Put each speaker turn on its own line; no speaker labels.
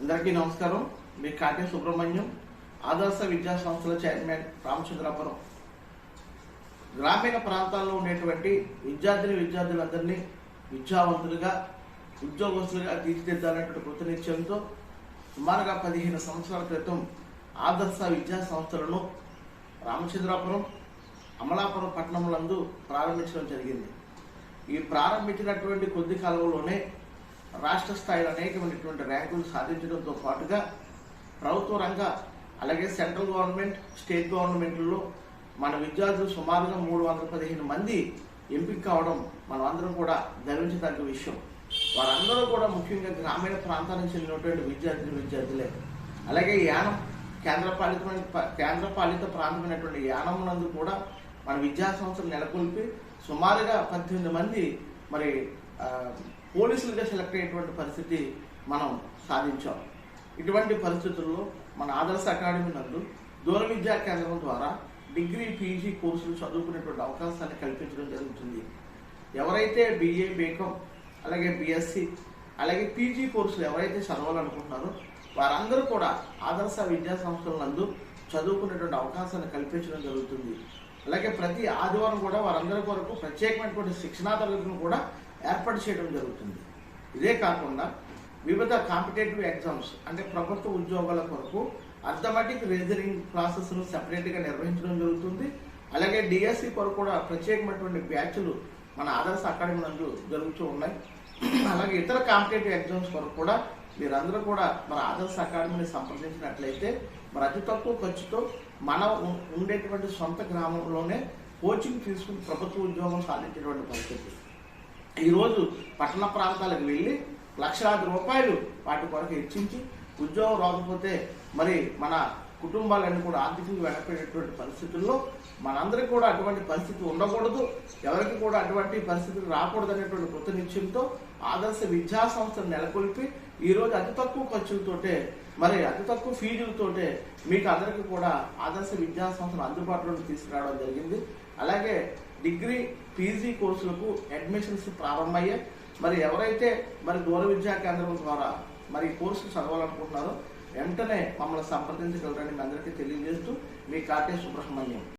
అందరికీ నమస్కారం. మీ కాటే సుబ్రహ్మణ్యం ఆదర్శ విద్యా సంస్థల చైర్మన్ రామచంద్రాపురం. గ్రామీణ ప్రాంతాల్లో ఉండేటువంటి విద్యార్థిని విద్యార్థులందరినీ విద్యావంతులుగా ఉద్యోగస్తులుగా తీర్చిదిద్దాలన్నటువంటి కృతనిశ్చయంతో సుమారుగా పదిహేను సంవత్సరాల క్రితం ఆదర్శ విద్యా సంస్థలను రామచంద్రాపురం అమలాపురం పట్టణములందు ప్రారంభించడం జరిగింది. ఈ ప్రారంభించినటువంటి కొద్ది కాలంలోనే రాష్ట్ర స్థాయిలో అనేకమైనటువంటి ర్యాంకులు సాధించడంతో పాటుగా ప్రభుత్వ రంగ అలాగే సెంట్రల్ గవర్నమెంట్ స్టేట్ గవర్నమెంట్లలో మన విద్యార్థులు సుమారుగా మూడు వందల పదిహేను మంది ఎంపిక కావడం మనం అందరం కూడా గర్వించదగ్గ విషయం. వారందరూ కూడా ముఖ్యంగా గ్రామీణ ప్రాంతానికి చెందినటువంటి విద్యార్థులు విద్యార్థులే. అలాగే యానం కేంద్ర పాలితమైన కేంద్ర పాలిత ప్రాంతమైనటువంటి యానం నందు కూడా మన విద్యా సంస్థలు నెలకొల్పి సుమారుగా పద్దెనిమిది మంది మరి పోలీసులుగా సెలెక్ట్ అయ్యేటువంటి పరిస్థితి మనం సాధించాం. ఇటువంటి పరిస్థితుల్లో మన ఆదర్శ అకాడమీ నందు దూర విద్యా కేంద్రం ద్వారా డిగ్రీ పీజీ కోర్సులు చదువుకునేటువంటి అవకాశాన్ని కల్పించడం జరుగుతుంది. ఎవరైతే బీఏ బీకామ్ అలాగే బీఎస్సీ అలాగే పీజీ కోర్సులు ఎవరైతే చదవాలనుకుంటున్నారో వారందరూ కూడా ఆదర్శ విద్యా సంస్థల నందు చదువుకునేటువంటి అవకాశాన్ని కల్పించడం జరుగుతుంది. అలాగే ప్రతి ఆదివారం కూడా వారందరి కొరకు ప్రత్యేకమైనటువంటి శిక్షణా తరగతులను కూడా ఏర్పాటు చేయడం జరుగుతుంది. ఇదే కాకుండా వివిధ కాంపిటేటివ్ ఎగ్జామ్స్ అంటే ప్రభుత్వ ఉద్యోగాల కొరకు అర్థమెటిక్ రీజనింగ్ ప్రాసెస్ను సెపరేట్గా నిర్వహించడం జరుగుతుంది. అలాగే డిఎస్సి కొరకు కూడా ప్రత్యేకమైనటువంటి బ్యాచ్లు మన ఆదర్శ అకాడమీ నందు జరుగుతూ ఉన్నాయి. అలాగే ఇతర కాంపిటేటివ్ ఎగ్జామ్స్ కొరకు కూడా మీరందరూ కూడా మన ఆదర్శ అకాడమీని సంప్రదించినట్లయితే మరి అతి తక్కువ ఖర్చుతో మన ఉండేటువంటి సొంత గ్రామంలోనే కోచింగ్ తీసుకుని ప్రభుత్వ ఉద్యోగం సాధించేటువంటి పరిస్థితి. ఈరోజు పట్టణ ప్రాంతాలకు వెళ్ళి లక్షలాది రూపాయలు వాటి కొరకు హెచ్చించి ఉద్యోగం రాకపోతే మరి మన కుటుంబాలన్నీ కూడా ఆర్థికంగా వెనకపోయేటువంటి పరిస్థితుల్లో మనందరికీ కూడా అటువంటి పరిస్థితి ఉండకూడదు ఎవరికి కూడా అటువంటి పరిస్థితులు రాకూడదు అనేటువంటి కృత నిశ్చయంతో ఆదర్శ విద్యా సంస్థను నెలకొల్పి ఈరోజు అతి తక్కువ ఖర్చులతోటే మరి అతి తక్కువ ఫీజులతోటే మీకు అందరికీ కూడా ఆదర్శ విద్యా సంస్థను అందుబాటులోకి తీసుకురావడం జరిగింది. అలాగే డిగ్రీ పీజీ కోర్సులకు అడ్మిషన్స్ ప్రారంభమయ్యాయి. మరి ఎవరైతే మరి దూర విద్యా కేంద్రం ద్వారా మరి కోర్సు కోర్సులు చదవాలనుకుంటున్నారో వెంటనే మమ్మల్ని సంప్రదించగలరని మీ అందరికీ తెలియజేస్తూ మీ కాటే సుబ్రహ్మణ్యం.